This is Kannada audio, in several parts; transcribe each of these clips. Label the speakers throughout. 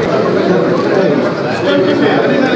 Speaker 1: Thank you.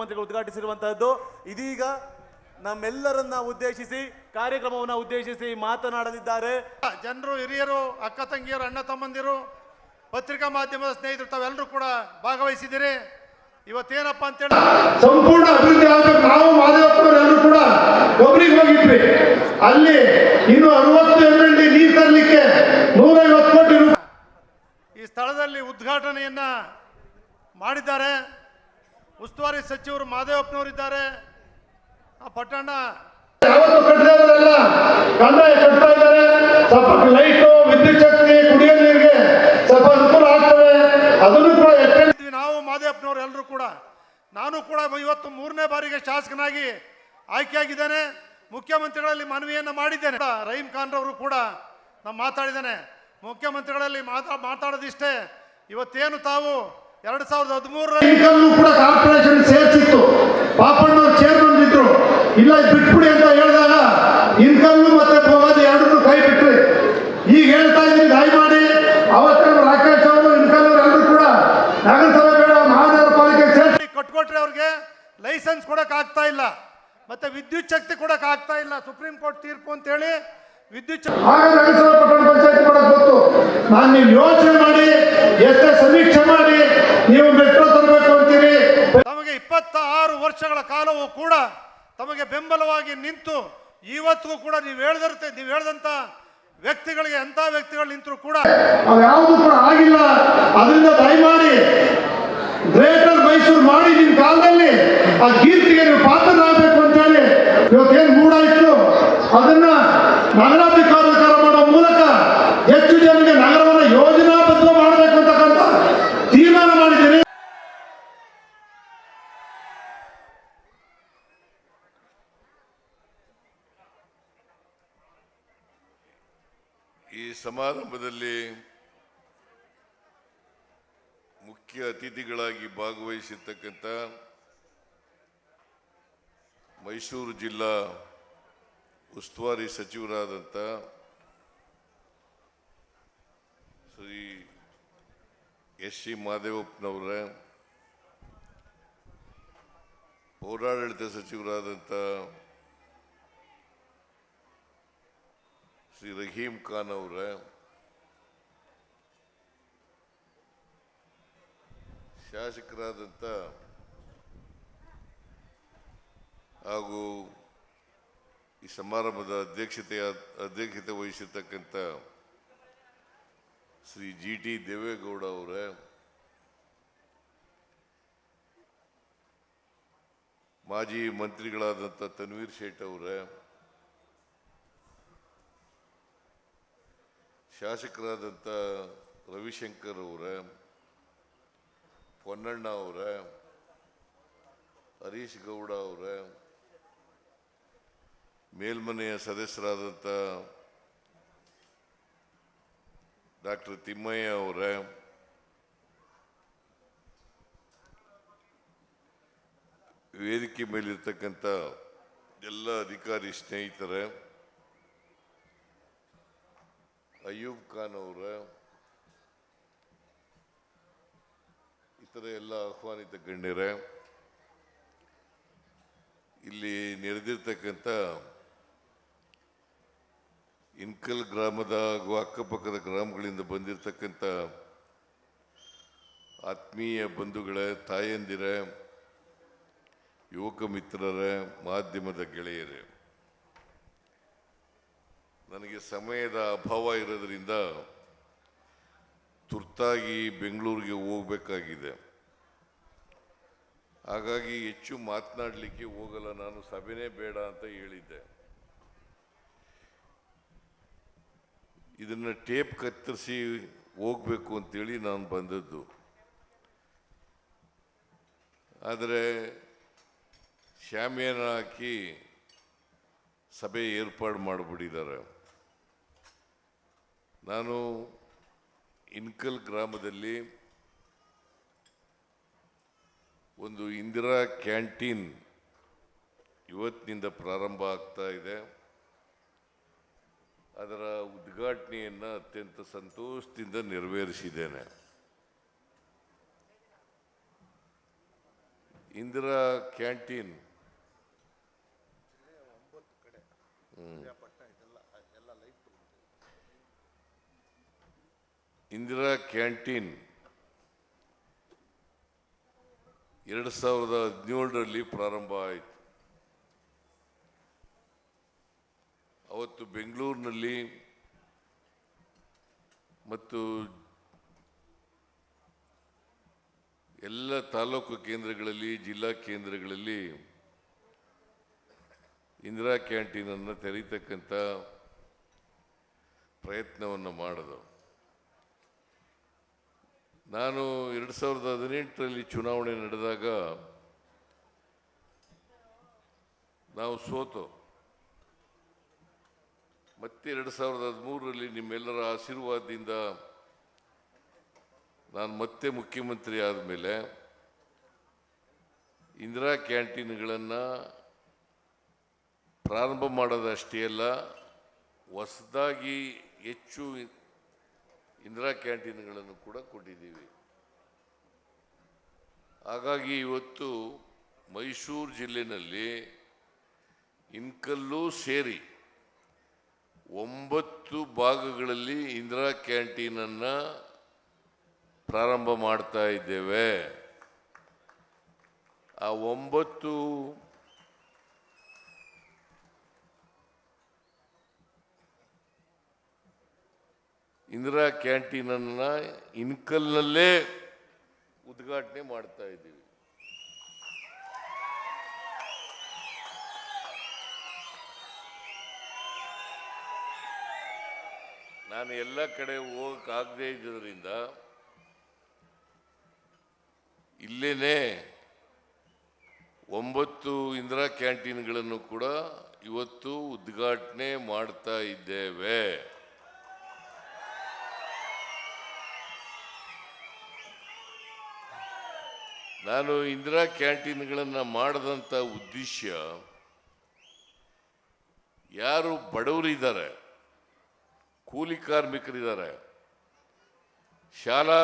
Speaker 2: ಮುಖ್ಯಮಂತ್ರಿಗಳು ಉದ್ಘಾಟಿಸಿರುವಂತಹದ್ದು. ಇದೀಗ ನಮ್ಮೆಲ್ಲರನ್ನ ಉದ್ದೇಶಿಸಿ ಕಾರ್ಯಕ್ರಮವನ್ನು ಉದ್ದೇಶಿಸಿ ಮಾತನಾಡಲಿದ್ದಾರೆ.
Speaker 3: ಜನರು ಹಿರಿಯರು ಅಕ್ಕ ತಂಗಿಯರು ಅಣ್ಣ ತಮ್ಮಂದಿರು ಪತ್ರಿಕಾ ಮಾಧ್ಯಮದ ಸ್ನೇಹಿತರು ತಾವೆಲ್ಲರೂ ಕೂಡ ಭಾಗವಹಿಸಿದ್ದೀರಿ. ಇವತ್ತೇನಪ್ಪ ಅಂತೇಳಿ
Speaker 1: ಸಂಪೂರ್ಣ ಅಭಿವೃದ್ಧಿ ಆಗಬೇಕು ನಾವು ಮಾದೇವಪ್ಪನವರೆಲ್ಲರೂ ಕೂಡ ಒಬ್ಬರಿಗೆ ಹೋಗಿದ್ವಿ. ಅಲ್ಲಿ ಇನ್ನು ಅರವತ್ತು ಎಂ ಎಲ್ ಡಿ ನೀರು ತರಲಿಕ್ಕೆ ನೂರೈವತ್ತು ಕೋಟಿ ರೂಪಾಯಿ
Speaker 3: ಈ ಸ್ಥಳದಲ್ಲಿ ಉದ್ಘಾಟನೆಯನ್ನ ಮಾಡಿದ್ದಾರೆ. ಉಸ್ತುವಾರಿ ಸಚಿವರು ಮಾದೇವಪ್ಪನವರಿದ್ದಾರೆ. ಆ ಪಟ್ಟಣ
Speaker 1: ಕಂದಾಯ ಕಟ್ತಾ ಇದ್ದಾರೆ. ಸ್ವಲ್ಪ ಲೈಟು ವಿದ್ಯುತ್ ಶಕ್ತಿ ಕುಡಿಯೋ ನೀರಿಗೆ ಸ್ವಲ್ಪ ಅನುಕೂಲ ಆಗ್ತದೆ. ಅದನ್ನು ಕೂಡ
Speaker 3: ನಾವು ಮಾದೇವಪ್ಪನವರು ಎಲ್ಲರೂ ಕೂಡ ನಾನು ಕೂಡ ಇವತ್ತು ಮೂರನೇ ಬಾರಿಗೆ ಶಾಸಕನಾಗಿ ಆಯ್ಕೆಯಾಗಿದ್ದೇನೆ. ಮುಖ್ಯಮಂತ್ರಿಗಳಲ್ಲಿ ಮನವಿಯನ್ನು ಮಾಡಿದ್ದೇನೆ. ರಹೀಂ ಖಾನ್ ರವರು ಕೂಡ ನಾನು ಮಾತಾಡಿದ್ದೇನೆ. ಮುಖ್ಯಮಂತ್ರಿಗಳಲ್ಲಿ ಮಾತಾ ಮಾತಾಡೋದಿಷ್ಟೇ. ಇವತ್ತೇನು ತಾವು ಎರಡು ಸಾವಿರದ ಹದಿಮೂರರ
Speaker 1: ಇನ್ಕಲ್ಲು ಕೂಡ ಕಾರ್ಪೊರೇಷನ್ ಸೇರ್ಸಿತ್ತು. ಪಾಪಣ್ಣವ್ರು ಚೇರ್ಮನ್ ಇದ್ರು. ಇಲ್ಲ ಬಿಟ್ಬಿಡಿ ಅಂತ ಹೇಳಿದಾಗ ಇನ್ಕಲ್ಲು ಮತ್ತೆ ಭೋಗಾದಿ ಎರಡನ್ನೂ ಕೈ ಬಿಟ್ರಿ. ಈಗ ಹೇಳ್ತಾ ಇದ್ದೀನಿ ದಯಮಾಡಿ ಅವತ್ತಿನ ರಾಕೇಶ್ ಅವರು ಇನ್ಕಲ್ಲು ಎಲ್ಲರೂ ಕೂಡ ನಗರಸಭೆ ಬೇಡ ಮಹಾನಗರ ಪಾಲಿಕೆ ಸೇರ್ಸಿ.
Speaker 3: ಕೊಟ್ಕೊಟ್ರೆ ಅವ್ರಿಗೆ ಲೈಸೆನ್ಸ್ ಕೊಡಕ್ ಆಗ್ತಾ ಇಲ್ಲ. ಮತ್ತೆ ವಿದ್ಯುತ್ ಶಕ್ತಿ ಕೊಡಕ್ ಆಗ್ತಾ ಇಲ್ಲ. ಸುಪ್ರೀಂ ಕೋರ್ಟ್ ತೀರ್ಪು ಅಂತೇಳಿ ವಿದ್ಯುತ್
Speaker 1: ಆಗ ನಗರಸಭೆ ಪಟ್ಟಣ ಪಂಚಾಯತ್ ಕೊಡಕ್ ಗೊತ್ತು. ನಾನು ನೀವು ಯೋಚನೆ ಮಾಡಿ ಎಷ್ಟೇ ಸಮೀಕ್ಷೆ ಮಾಡಿ ನೀವು ಮೆಟ್ರೋ ತರಬೇಕು ಅಂತೀರಿ?
Speaker 3: ತಮಗೆ ಇಪ್ಪತ್ತ ಆರು ವರ್ಷಗಳ ಕಾಲವೂ ಕೂಡ ತಮಗೆ ಬೆಂಬಲವಾಗಿ ನಿಂತು ಇವತ್ತಿಗೂ ಕೂಡ ನೀವು ಹೇಳ್ದಿರುತ್ತೆ ನೀವು ಹೇಳ್ದಂತ ವ್ಯಕ್ತಿಗಳಿಗೆ ಎಂತ ವ್ಯಕ್ತಿಗಳು ನಿಂತರು ಕೂಡ
Speaker 1: ಯಾವುದು ಕೂಡ ಆಗಿಲ್ಲ. ಅದರಿಂದ ದಯಮಾಡಿ ಗ್ರೇಟರ್ ಮೈಸೂರು ಮಾಡಿ ನಿಮ್ಮ ಕಾಲದಲ್ಲಿ ಆ ಕೀರ್ತಿಗೆ ನೀವು ಪಾತ್ರರಾಗಬೇಕು ಅಂತ ಹೇಳಿ ಇವತ್ತೇನು ಮೂಡಾಯಿತು? ಅದನ್ನ ನಗರಾಧಿಕಾರ ಮಾಡೋ ಮೂಲಕ ಹೆಚ್ಚು ಜನರಿಗೆ ನಗರವನ್ನು ಯೋಜನಾಬದ್ಧ ಮಾಡಬೇಕು ಅಂತಕ್ಕಂಥ ತೀರ್ಮಾನ ಮಾಡಿದ್ದೀನಿ
Speaker 4: ಈ ಸಮಾರಂಭದಲ್ಲಿ ಮುಖ್ಯ ಅತಿಥಿಗಳಾಗಿ ಭಾಗವಹಿಸಿರ್ತಕ್ಕಂಥ ಮೈಸೂರು ಜಿಲ್ಲಾ ಉಸ್ತುವಾರಿ ಸಚಿವರಾದಂಥ ಶ್ರೀ ಎಸ್ ಸಿ ಮಾದೇವಪ್ಪನವರ, ಪೌರಾಡಳಿತ ಸಚಿವರಾದಂಥ ಶ್ರೀ ರಹೀಂ ಖಾನ್ ಅವರ. ಶಾಸಕರಾದಂಥ ಹಾಗೂ ಈ ಸಮಾರಂಭದ ಅಧ್ಯಕ್ಷತೆಯ ಅಧ್ಯಕ್ಷತೆ ವಹಿಸಿರ್ತಕ್ಕಂಥ ಶ್ರೀ ಜಿ ಟಿ ದೇವೇಗೌಡ ಅವರ. ಮಾಜಿ ಮಂತ್ರಿಗಳಾದಂಥ ತನ್ವೀರ್ ಶೇಟ್ ಅವರೇ. ಶಾಸಕರಾದಂಥ ರವಿಶಂಕರ್ ಅವರ, ಪೊನ್ನಣ್ಣ ಅವರ, ಹರೀಶ್ ಗೌಡ ಅವರ, ಮೇಲ್ಮನೆಯ ಸದಸ್ಯರಾದಂಥ ಡಾಕ್ಟರ್ ತಿಮ್ಮಯ್ಯ ಅವರ, ವೇದಿಕೆ ಮೇಲಿರ್ತಕ್ಕಂಥ ಎಲ್ಲ ಅಧಿಕಾರಿ ಸ್ನೇಹಿತರೆ ಅಯ್ಯೂಬ್ ಖಾನ್ ಅವರ ಇತರ ಎಲ್ಲ ಆಹ್ವಾನಿತ ಗಣ್ಯರ, ಇಲ್ಲಿ ನೆರೆದಿರ್ತಕ್ಕಂಥ ಇನ್ಕಲ್ ಗ್ರಾಮದ ಹಾಗೂ ಅಕ್ಕಪಕ್ಕದ ಗ್ರಾಮಗಳಿಂದ ಬಂದಿರತಕ್ಕಂಥ ಆತ್ಮೀಯ ಬಂಧುಗಳ, ತಾಯಂದಿರ, ಯುವಕ ಮಿತ್ರರ, ಮಾಧ್ಯಮದ ಗೆಳೆಯರೇ ನನಗೆ ಸಮಯದ ಅಭಾವ ಇರೋದ್ರಿಂದ ತುರ್ತಾಗಿ ಬೆಂಗಳೂರಿಗೆ ಹೋಗಬೇಕಾಗಿದೆ. ಹಾಗಾಗಿ ಹೆಚ್ಚು ಮಾತನಾಡಲಿಕ್ಕೆ ಹೋಗಲ್ಲ, ನಾನು ಸಭೆನೇ ಬೇಡ ಅಂತ ಹೇಳಿದ್ದೆ. ಇದನ್ನು ಟೇಪ್ ಕತ್ತರಿಸಿ ಹೋಗಬೇಕು ಅಂತೇಳಿ ನಾನು ಬಂದದ್ದು. ಆದರೆ ಶಾಮಿಯಾನ ಹಾಕಿ ಸಭೆ ಏರ್ಪಾಡು ಮಾಡಿಬಿಟ್ಟಿದ್ದಾರೆ. ನಾನು ಇನ್ಕಲ್ ಗ್ರಾಮದಲ್ಲಿ ಒಂದು ಇಂದಿರಾ ಕ್ಯಾಂಟೀನ್ ಇವತ್ತಿನಿಂದ ಪ್ರಾರಂಭ ಆಗ್ತಾ ಇದೆ. ಅದರ ಉದ್ಘಾಟನೆಯನ್ನು ಅತ್ಯಂತ ಸಂತೋಷದಿಂದ ನೆರವೇರಿಸಿದ್ದೇನೆ. ಇಂದಿರಾ ಕ್ಯಾಂಟೀನ್. ಇಂದಿರಾ ಕ್ಯಾಂಟೀನ್ ಎರಡು ಸಾವಿರದ ಹದಿನೇಳರಲ್ಲಿ ಪ್ರಾರಂಭ ಆಯಿತು. ಅವತ್ತು ಬೆಂಗಳೂರಿನಲ್ಲಿ ಮತ್ತು ಎಲ್ಲ ತಾಲೂಕು ಕೇಂದ್ರಗಳಲ್ಲಿ, ಜಿಲ್ಲಾ ಕೇಂದ್ರಗಳಲ್ಲಿ ಇಂದಿರಾ ಕ್ಯಾಂಟೀನನ್ನು ತೆರೀತಕ್ಕಂಥ ಪ್ರಯತ್ನವನ್ನು ಮಾಡಿದವು. ನಾನು ಎರಡು ಸಾವಿರದ ಹದಿನೆಂಟರಲ್ಲಿ ಚುನಾವಣೆ ನಡೆದಾಗ ನಾವು ಸೋತು. ಮತ್ತೆ ಎರಡು ಸಾವಿರದ ಹದಿಮೂರರಲ್ಲಿ ನಿಮ್ಮೆಲ್ಲರ ಆಶೀರ್ವಾದದಿಂದ ನಾನು ಮತ್ತೆ ಮುಖ್ಯಮಂತ್ರಿ ಆದಮೇಲೆ ಇಂದಿರಾ ಕ್ಯಾಂಟೀನ್ಗಳನ್ನು ಪ್ರಾರಂಭ ಮಾಡೋದಷ್ಟೇ ಅಲ್ಲ, ಹೊಸದಾಗಿ ಹೆಚ್ಚು ಇಂದಿರಾ ಕ್ಯಾಂಟೀನ್ಗಳನ್ನು ಕೂಡ ಕೊಟ್ಟಿದ್ದೀವಿ. ಹಾಗಾಗಿ ಇವತ್ತು ಮೈಸೂರು ಜಿಲ್ಲೆಯಲ್ಲಿ ಇನ್ಕಲ್ಲೂ ಸೇರಿ ಒಂಬತ್ತು ಭಾಗಗಳಲ್ಲಿ ಇಂದಿರಾ ಕ್ಯಾಂಟೀನನ್ನು ಪ್ರಾರಂಭ ಮಾಡ್ತಾ ಇದ್ದೇವೆ. ಆ ಒಂಬತ್ತು ಇಂದಿರಾ ಕ್ಯಾಂಟೀನನ್ನು ಇನ್ಕಲ್ನಲ್ಲೇ ಉದ್ಘಾಟನೆ ಮಾಡ್ತಾ ಇದ್ದೀವಿ. ನಾನು ಎಲ್ಲ ಕಡೆ ಹೋಗಕ್ಕಾಗದೇ ಇದ್ದರಿಂದ ಇಲ್ಲೇನೆ ಒಂಬತ್ತು ಇಂದಿರಾ ಕ್ಯಾಂಟೀನ್ಗಳನ್ನು ಕೂಡ ಇವತ್ತು ಉದ್ಘಾಟನೆ ಮಾಡ್ತಾ ಇದ್ದೇವೆ. ನಾನು ಇಂದಿರಾ ಕ್ಯಾಂಟೀನ್ಗಳನ್ನು ಮಾಡಿದಂಥ ಉದ್ದೇಶ ಯಾರು ಬಡವರಿದ್ದಾರೆ, ಕೂಲಿ ಕಾರ್ಮಿಕರಿದ್ದಾರೆ, ಶಾಲಾ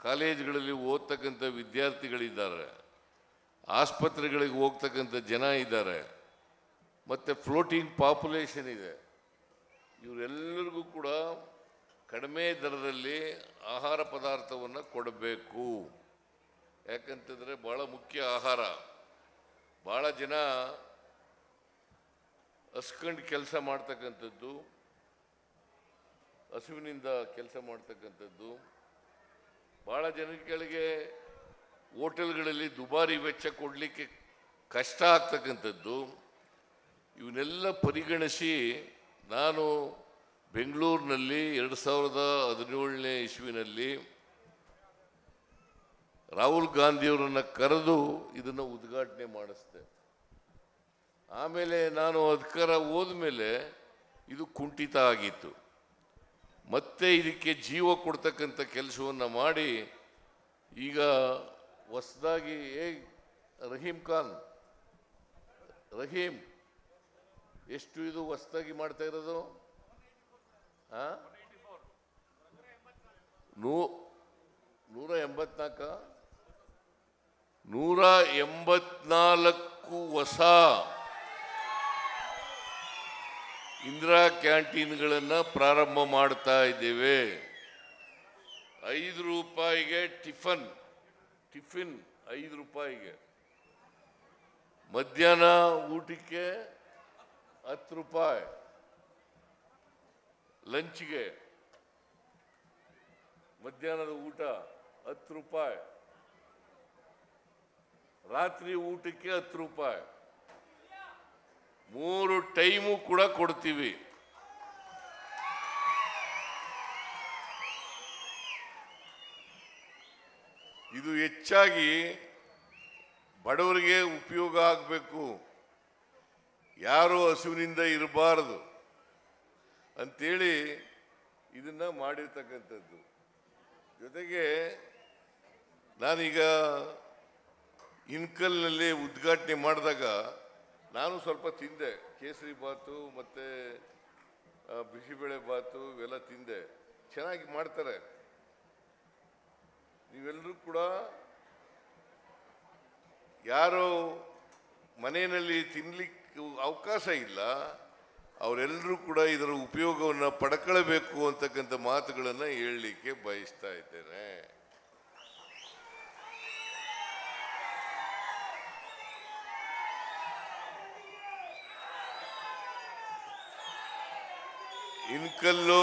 Speaker 4: ಕಾಲೇಜುಗಳಲ್ಲಿ ಓದ್ತಕ್ಕಂಥ ವಿದ್ಯಾರ್ಥಿಗಳಿದ್ದಾರೆ, ಆಸ್ಪತ್ರೆಗಳಿಗೆ ಹೋಗ್ತಕ್ಕಂಥ ಜನ ಇದ್ದಾರೆ, ಮತ್ತು ಫ್ಲೋಟಿಂಗ್ ಪಾಪ್ಯುಲೇಷನ್ ಇದೆ. ಇವರೆಲ್ಲರಿಗೂ ಕೂಡ ಕಡಿಮೆ ದರದಲ್ಲಿ ಆಹಾರ ಪದಾರ್ಥವನ್ನು ಕೊಡಬೇಕು. ಯಾಕಂತಂದರೆ ಭಾಳ ಮುಖ್ಯ ಆಹಾರ. ಭಾಳ ಜನ ಹಸ್ಕಂಡು ಕೆಲಸ ಮಾಡ್ತಕ್ಕಂಥದ್ದು, ಹಸುವಿನಿಂದ ಕೆಲಸ ಮಾಡ್ತಕ್ಕಂಥದ್ದು. ಭಾಳ ಜನಗಳಿಗೆ ಹೋಟೆಲ್ಗಳಲ್ಲಿ ದುಬಾರಿ ವೆಚ್ಚ ಕೊಡಲಿಕ್ಕೆ ಕಷ್ಟ ಆಗ್ತಕ್ಕಂಥದ್ದು. ಇವನ್ನೆಲ್ಲ ಪರಿಗಣಿಸಿ ನಾನು ಬೆಂಗಳೂರಿನಲ್ಲಿ ಎರಡು ಸಾವಿರದ ಹದಿನೇಳನೇ ಇಸ್ವಿನಲ್ಲಿ ರಾಹುಲ್ ಗಾಂಧಿಯವರನ್ನು ಕರೆದು ಇದನ್ನು ಉದ್ಘಾಟನೆ ಮಾಡಿಸ್ದೆ. ಆಮೇಲೆ ನಾನು ಅಧಿಕಾರ ಹೋದ್ಮೇಲೆ ಇದು ಕುಂಠಿತ ಆಗಿತ್ತು. ಮತ್ತೆ ಇದಕ್ಕೆ ಜೀವ ಕೊಡ್ತಕ್ಕಂಥ ಕೆಲಸವನ್ನು ಮಾಡಿ ಈಗ ಹೊಸದಾಗಿ, ಏ, ರಹೀಂ ಖಾನ್, ರಹೀಂ, ಎಷ್ಟು ಇದು ಹೊಸದಾಗಿ ಮಾಡ್ತಾ ಇರೋದು? ನೂ, ನೂರ ಎಂಬತ್ನಾಲ್ಕ? ನೂರ ಎಂಬತ್ನಾಲ್ಕು ಹೊಸ ಇಂದಿರಾ ಕ್ಯಾಂಟೀನ್ಗಳನ್ನು ಪ್ರಾರಂಭ ಮಾಡ್ತಾ ಇದ್ದೇವೆ. ಐದು ರೂಪಾಯಿಗೆ ಟಿಫನ್, ಟಿಫಿನ್ ಐದು ರೂಪಾಯಿಗೆ. ಮಧ್ಯಾಹ್ನ ಊಟಕ್ಕೆ ಹತ್ತು ರೂಪಾಯಿ. ಲಂಚ್ಗೆ ಮಧ್ಯಾಹ್ನದ ಊಟ ಹತ್ತು ರೂಪಾಯಿ. ರಾತ್ರಿ ಊಟಕ್ಕೆ ಹತ್ತು ರೂಪಾಯಿ. ಮೂರು ಟೈಮು ಕೂಡ ಕೊಡ್ತೀವಿ. ಇದು ಹೆಚ್ಚಾಗಿ ಬಡವರಿಗೆ ಉಪಯೋಗ ಆಗಬೇಕು. ಯಾರು ಹಸುವಿನಿಂದ ಇರಬಾರದು ಅಂತೇಳಿ ಇದನ್ನ ಮಾಡಿರ್ತಕ್ಕಂಥದ್ದು. ಜೊತೆಗೆ ನಾನೀಗ ಇನ್ಕಲ್ನಲ್ಲಿ ಉದ್ಘಾಟನೆ ಮಾಡಿದಾಗ ನಾನು ಸ್ವಲ್ಪ ತಿಂದೆ. ಕೇಸರಿ ಬಾತು ಮತ್ತು ಬಿಸಿಬೇಳೆ ಬಾತು ಇವೆಲ್ಲ ತಿಂದೆ. ಚೆನ್ನಾಗಿ ಮಾಡ್ತಾರೆ. ನೀವೆಲ್ಲರೂ ಕೂಡ ಯಾರು ಮನೆಯಲ್ಲಿ ತಿನ್ಲಿಕ್ಕೆ ಅವಕಾಶ ಇಲ್ಲ. ಅವರೆಲ್ಲರೂ ಕೂಡ ಇದರ ಉಪಯೋಗವನ್ನು ಪಡ್ಕೊಳ್ಬೇಕು ಅಂತಕ್ಕಂಥ ಮಾತುಗಳನ್ನು ಹೇಳಲಿಕ್ಕೆ ಬಯಸ್ತಾ ಇದ್ದೇನೆ. ಇನ್ಕಲ್ಲು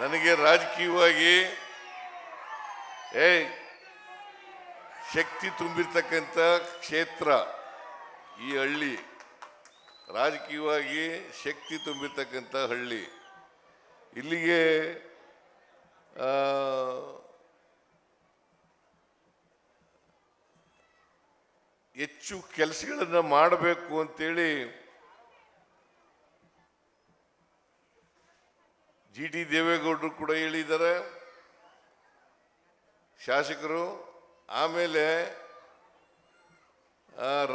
Speaker 4: ನನಗೆ ರಾಜಕೀಯವಾಗಿ ಏ ಶಕ್ತಿ ತುಂಬಿರ್ತಕ್ಕಂಥ ಕ್ಷೇತ್ರ ಈ ಹಳ್ಳಿ. ರಾಜಕೀಯವಾಗಿ ಶಕ್ತಿ ತುಂಬಿರ್ತಕ್ಕಂಥ ಹಳ್ಳಿ. ಇಲ್ಲಿಗೆ ಹೆಚ್ಚು ಕೆಲಸಗಳನ್ನು ಮಾಡಬೇಕು ಅಂತೇಳಿ ಜಿ ಟಿ ದೇವೇಗೌಡರು ಕೂಡ ಹೇಳಿದ್ದಾರೆ. ಶಾಸಕರು, ಆಮೇಲೆ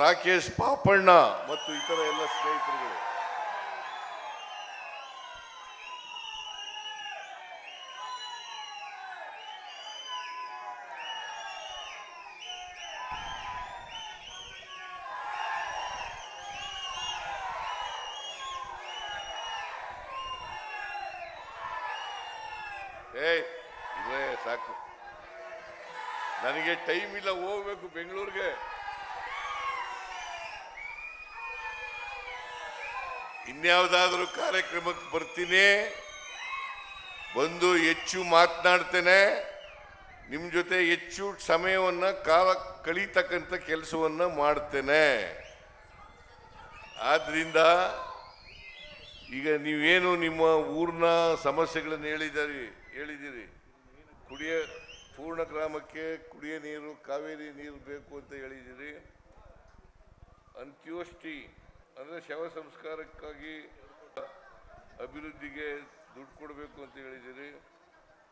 Speaker 4: ರಾಕೇಶ್ ಪಾಪಣ್ಣ ಮತ್ತು ಇತರ ಎಲ್ಲ ಸ್ನೇಹಿತರುಗಳು. ನನಗೆ ಟೈಮ್ ಇಲ್ಲ, ಹೋಗ್ಬೇಕು ಬೆಂಗಳೂರಿಗೆ. ಇನ್ಯಾವುದಾದ್ರೂ ಕಾರ್ಯಕ್ರಮಕ್ಕೆ ಬರ್ತೀನಿ. ಬಂದು ಹೆಚ್ಚು ಮಾತನಾಡ್ತೇನೆ. ನಿಮ್ಮ ಜೊತೆ ಹೆಚ್ಚು ಸಮಯವನ್ನ, ಕಾಲ ಕಳೀತಕ್ಕಂಥ ಕೆಲಸವನ್ನ ಮಾಡ್ತೇನೆ. ಆದ್ರಿಂದ ಈಗ ನೀವೇನು ನಿಮ್ಮ ಊರಿನ ಸಮಸ್ಯೆಗಳನ್ನು ಹೇಳಿದ್ದೀರಿ ಹೇಳಿದ್ದೀರಿ ಕುಡಿಯ ಪೂರ್ಣ ಗ್ರಾಮಕ್ಕೆ ಕುಡಿಯ ನೀರು, ಕಾವೇರಿ ನೀರು ಬೇಕು ಅಂತ ಹೇಳಿದಿರಿ ಅಂತ್ಯೋಷ್ಠಿ ಅಂದರೆ ಶವ ಸಂಸ್ಕಾರಕ್ಕಾಗಿ ಅಭಿವೃದ್ಧಿಗೆ ದುಡ್ಡು ಕೊಡಬೇಕು ಅಂತ ಹೇಳಿದಿರಿ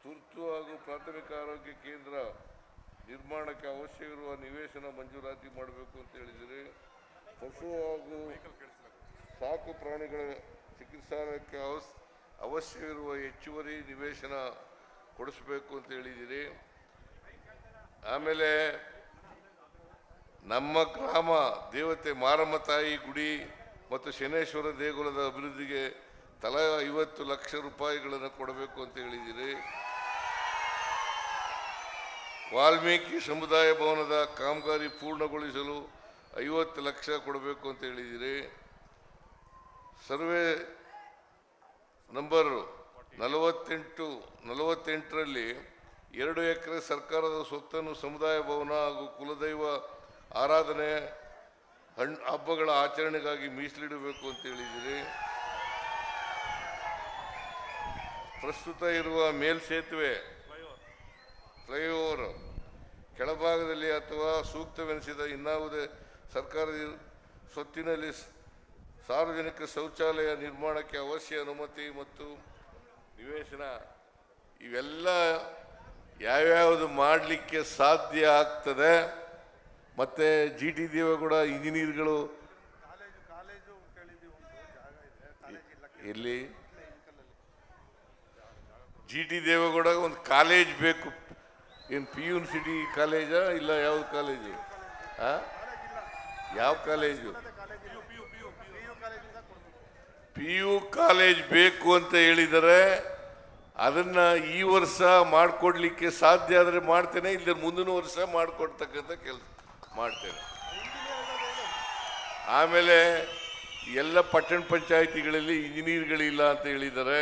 Speaker 4: ತುರ್ತು ಹಾಗೂ ಪ್ರಾಥಮಿಕ ಆರೋಗ್ಯ ಕೇಂದ್ರ ನಿರ್ಮಾಣಕ್ಕೆ ಅವಶ್ಯವಿರುವ ನಿವೇಶನ ಮಂಜೂರಾತಿ ಮಾಡಬೇಕು ಅಂತ ಹೇಳಿದಿರಿ ಪಶು ಹಾಗೂ ಸಾಕು ಪ್ರಾಣಿಗಳ ಚಿಕಿತ್ಸಾಲಯಕ್ಕೆ ಅವಶ್ಯವಿರುವ ಹೆಚ್ಚುವರಿ ನಿವೇಶನ ಕೊಡಿಸಬೇಕು ಅಂತ ಹೇಳಿದ್ದೀರಿ. ಆಮೇಲೆ ನಮ್ಮ ಗ್ರಾಮ ದೇವತೆ ಮಾರಮ್ಮ ತಾಯಿ ಗುಡಿ ಮತ್ತು ಶನೇಶ್ವರ ದೇಗುಲದ ಅಭಿವೃದ್ಧಿಗೆ ತಲಾ ಐವತ್ತು ಲಕ್ಷ ರೂಪಾಯಿಗಳನ್ನು ಕೊಡಬೇಕು ಅಂತ ಹೇಳಿದ್ದೀರಿ. ವಾಲ್ಮೀಕಿ ಸಮುದಾಯ ಭವನದ ಕಾಮಗಾರಿ ಪೂರ್ಣಗೊಳಿಸಲು ಐವತ್ತು ಲಕ್ಷ ಕೊಡಬೇಕು ಅಂತ ಹೇಳಿದ್ದೀರಿ. ಸರ್ವೆ ನಂಬರ್ ಸರ್ಕಾರದ ಸ್ವತ್ತನ್ನು ಸಮುದಾಯ ಭವನ ಹಾಗೂ ಕುಲದೈವ ಆರಾಧನೆ ಹಣ್ಣು ಹಬ್ಬಗಳ ಆಚರಣೆಗಾಗಿ ಮೀಸಲಿಡಬೇಕು ಅಂತ ಹೇಳಿದ್ದೀರಿ. ಪ್ರಸ್ತುತ ಇರುವ ಮೇಲ್ಸೇತುವೆ ಫ್ಲೈಓವರ್ ಕೆಳಭಾಗದಲ್ಲಿ ಅಥವಾ ಸೂಕ್ತವೆನಿಸಿದ ಇನ್ನಾವುದೇ ಸರ್ಕಾರದ ಸ್ವತ್ತಿನಲ್ಲಿ ಸಾರ್ವಜನಿಕ ಶೌಚಾಲಯ ನಿರ್ಮಾಣಕ್ಕೆ ಅವಶ್ಯ ಅನುಮತಿ ಮತ್ತು ನಿವೇಶನ ಇವೆಲ್ಲ ಯಾವ್ಯಾವುದು ಮಾಡಲಿಕ್ಕೆ ಸಾಧ್ಯ ಆಗ್ತದೆ ಮತ್ತು ಜಿ ಟಿ ದೇವೇಗೌಡ ಇಂಜಿನಿಯರ್ಗಳು ಇಲ್ಲಿ ಜಿ ಟಿ ದೇವೇಗೌಡ ಒಂದು ಕಾಲೇಜ್ ಬೇಕು. ಏನು ಪಿ ಯೂನಿವರ್ಸಿಟಿ ಕಾಲೇಜಾ ಇಲ್ಲ ಯಾವ್ದು ಕಾಲೇಜು? ಯಾವ ಕಾಲೇಜು? ಪಿ ಯು ಕಾಲೇಜ್ ಬೇಕು ಅಂತ ಹೇಳಿದರೆ ಅದನ್ನ ಈ ವರ್ಷ ಮಾಡಿಕೊಡ್ಲಿಕ್ಕೆ ಸಾಧ್ಯ ಆದರೆ ಮಾಡ್ತೇನೆ ಇಲ್ಲ ಮುಂದಿನ ವರ್ಷ ಮಾಡಿಕೊಡ್ತಕ್ಕಂಥ ಕೆಲಸ ಮಾಡ್ತೇನೆ. ಆಮೇಲೆ ಎಲ್ಲ ಪಟ್ಟಣ ಪಂಚಾಯಿತಿಗಳಲ್ಲಿ ಇಂಜಿನಿಯರ್ಗಳಿಲ್ಲ ಅಂತ ಹೇಳಿದ್ದಾರೆ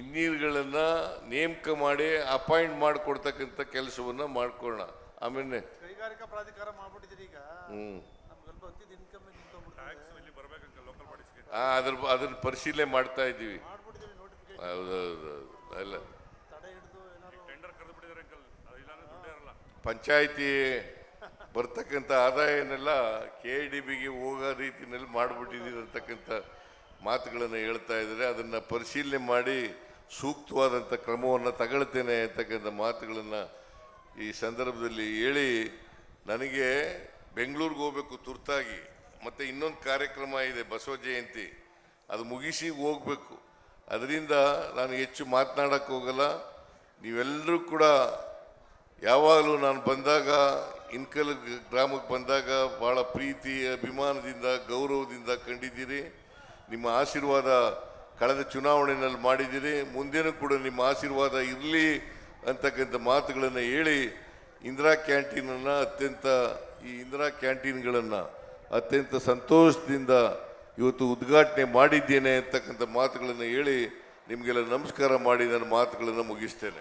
Speaker 4: ಇಂಜಿನಿಯರ್ಗಳನ್ನು ನೇಮಕ ಮಾಡಿ ಅಪಾಯಿಂಟ್ ಮಾಡಿಕೊಡ್ತಕ್ಕಂಥ ಕೆಲಸವನ್ನು ಮಾಡ್ಕೊಳ್ಳೋಣ. ಆಮೇಲೆ
Speaker 3: ಕೈಗಾರಿಕಾ ಪ್ರಾಧಿಕಾರ ಮಾಡಿಬಿಟ್ಟಿದ್ದೀರಿ ಈಗ.
Speaker 4: ಹ್ಞೂ ಅದ್ರ ಅದನ್ನ ಪರಿಶೀಲನೆ ಮಾಡ್ತಾ ಇದ್ದೀವಿ. ಹೌದೌದು ಅಲ್ಲ. ಪಂಚಾಯಿತಿ ಬರ್ತಕ್ಕಂಥ ಆದಾಯನೆಲ್ಲ ಕೆ ಡಿ ಬಿಗೆ ಹೋಗೋ ರೀತಿಯಲ್ಲಿ ಮಾಡಿಬಿಟ್ಟಿದ್ದೀರಿ ಅಂತಕ್ಕಂಥ ಮಾತುಗಳನ್ನು ಹೇಳ್ತಾ ಇದ್ದಾರೆ. ಅದನ್ನು ಪರಿಶೀಲನೆ ಮಾಡಿ ಸೂಕ್ತವಾದಂಥ ಕ್ರಮವನ್ನು ತಗೊಳ್ತೇನೆ ಅಂತಕ್ಕಂಥ ಮಾತುಗಳನ್ನು ಈ ಸಂದರ್ಭದಲ್ಲಿ ಹೇಳಿ ನನಗೆ ಬೆಂಗಳೂರಿಗೆ ಹೋಗ್ಬೇಕು ತುರ್ತಾಗಿ, ಮತ್ತು ಇನ್ನೊಂದು ಕಾರ್ಯಕ್ರಮ ಇದೆ ಬಸವ ಜಯಂತಿ, ಅದು ಮುಗಿಸಿ ಹೋಗಬೇಕು. ಅದರಿಂದ ನಾನು ಹೆಚ್ಚು ಮಾತನಾಡಕ್ಕೆ ಹೋಗಲ್ಲ. ನೀವೆಲ್ಲರೂ ಕೂಡ ಯಾವಾಗಲೂ ನಾನು ಬಂದಾಗ, ಇನ್ಕಲ್ ಗ್ರಾಮಕ್ಕೆ ಬಂದಾಗ ಭಾಳ ಪ್ರೀತಿ, ಅಭಿಮಾನದಿಂದ, ಗೌರವದಿಂದ ಕಂಡಿದ್ದೀರಿ. ನಿಮ್ಮ ಆಶೀರ್ವಾದ ಕಳೆದ ಚುನಾವಣೆಯಲ್ಲಿ ಮಾಡಿದ್ದೀರಿ. ಮುಂದೇನೂ ಕೂಡ ನಿಮ್ಮ ಆಶೀರ್ವಾದ ಇರಲಿ ಅಂತಕ್ಕಂಥ ಮಾತುಗಳನ್ನು ಹೇಳಿ ಇಂದಿರಾ ಕ್ಯಾಂಟೀನನ್ನು ಅತ್ಯಂತ ಈ ಇಂದಿರಾ ಕ್ಯಾಂಟೀನ್ಗಳನ್ನು ಅತ್ಯಂತ ಸಂತೋಷದಿಂದ ಇವತ್ತು ಉದ್ಘಾಟನೆ ಮಾಡಿದ್ದೇನೆ ಅಂತಕ್ಕಂಥ ಮಾತುಗಳನ್ನು ಹೇಳಿ ನಿಮಗೆಲ್ಲ ನಮಸ್ಕಾರ ಮಾಡಿ ನನ್ನ ಮಾತುಗಳನ್ನು ಮುಗಿಸ್ತೇನೆ.